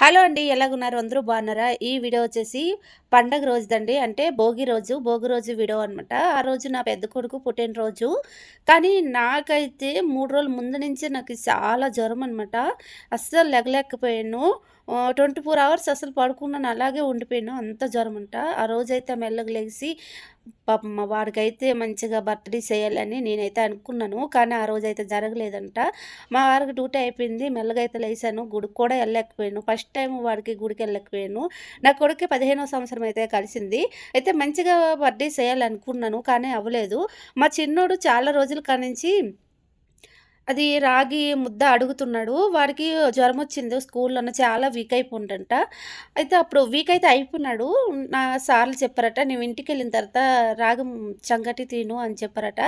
Hello అండి ఎలాగున్నారు? అందరూ బాగున్నారా? ఈ వీడియో వచ్చేసి పండగ రోజుదండి. అంటే భోగి రోజు భోగి రోజు వీడియో అనమాట ఆ రోజు నా పెద్ద కొడుకు పుట్టినరోజు. కానీ నాకైతే మూడు రోజుల ముందు నుంచి నాకు చాలా జ్వరం అనమాట అస్సలు లెగలేకపోయాను. ట్వంటీ ఫోర్ అవర్స్ అసలు పడుకున్నాను అలాగే ఉండిపోయాను. అంత జ్వరం అంట ఆ రోజైతే మెల్లగలేసి పాపం మా వాడికైతే మంచిగా బర్త్డే చేయాలని నేనైతే అనుకున్నాను. కానీ ఆ రోజు అయితే జరగలేదంట. మా వారికి డ్యూటీ అయిపోయింది. మెల్లగా అయితే లేచాను గుడికి కూడా వెళ్ళలేకపోయాను. ఫస్ట్ టైం వాడికి గుడికి వెళ్ళలేకపోయాను. నా కొడుకు పదిహేనవ సంవత్సరం అయితే కలిసింది. అయితే మంచిగా బర్త్డే చేయాలనుకున్నాను. కానీ అవ్వలేదు. మా చిన్నోడు చాలా రోజుల కానించి అది రాగి ముద్ద అడుగుతున్నాడు. వాడికి జ్వరమొచ్చింది స్కూల్‌లోనే చాలా వీక్ అయిపోయిండంట. అయితే అప్పుడు వీక్ అయితే అయిపోయినాడు. నా సార్లు చెప్పారట, నేను ఇంటికి వెళ్ళిన తర్వాత రాగి సంగటి తిను" అని చెప్పారట.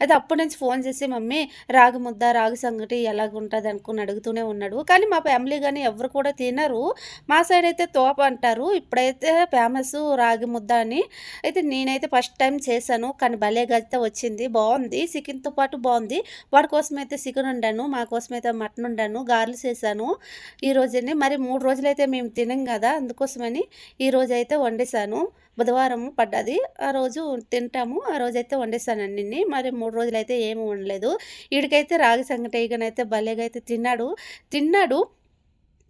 అయితే అప్పటి నుంచి ఫోన్ చేసి, "మమ్మీ రాగి ముద్ద, రాగి సంగటి ఎలాగుంటుంది అనుకుని అడుగుతూనే ఉన్నాడు. కానీ మా ఫ్యామిలీ కానీ ఎవరు కూడా తినరు. మా సైడ్ అయితే తోప అంటారు. ఇప్పుడైతే ఫేమస్ రాగి ముద్ద అని. అయితే నేనైతే ఫస్ట్ టైం చేశాను. కానీ భలేగా అయితే వచ్చింది. బాగుంది చికెన్‌తో పాటు బాగుంది వాడి అయితే చికెన్ వండాను. మా కోసమైతే మటన్ వండాను. గార్లు చేశాను ఈరోజండి. మరి మూడు రోజులైతే మేము తినం కదా అందుకోసమని ఈరోజైతే వండేశాను. బుధవారం పడ్డది. ఆ రోజు తింటాము. ఆ రోజైతే వండేశానండిని. మరి మూడు రోజులైతే ఏమి వండలేదు. వీడికైతే రాగి సంగటయ్యగానైతే భలేగా అయితే తిన్నాడు. తిన్నాడు.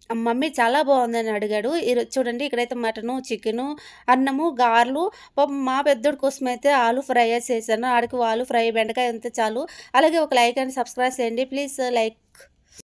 మమ్మీ చాలా బాగుందని అడిగాడు. ఈరోజు చూడండి ఇక్కడైతే మటను, చికెను, అన్నము, గారెలు మా పెద్దోడి కోసమైతే ఆలు ఫ్రై చేశాను. ఆడికి ఆలు ఫ్రై, బెండకాయ అంతే చాలు. అలాగే ఒక లైక్ అండ్ సబ్స్క్రైబ్ చేయండి. Please like.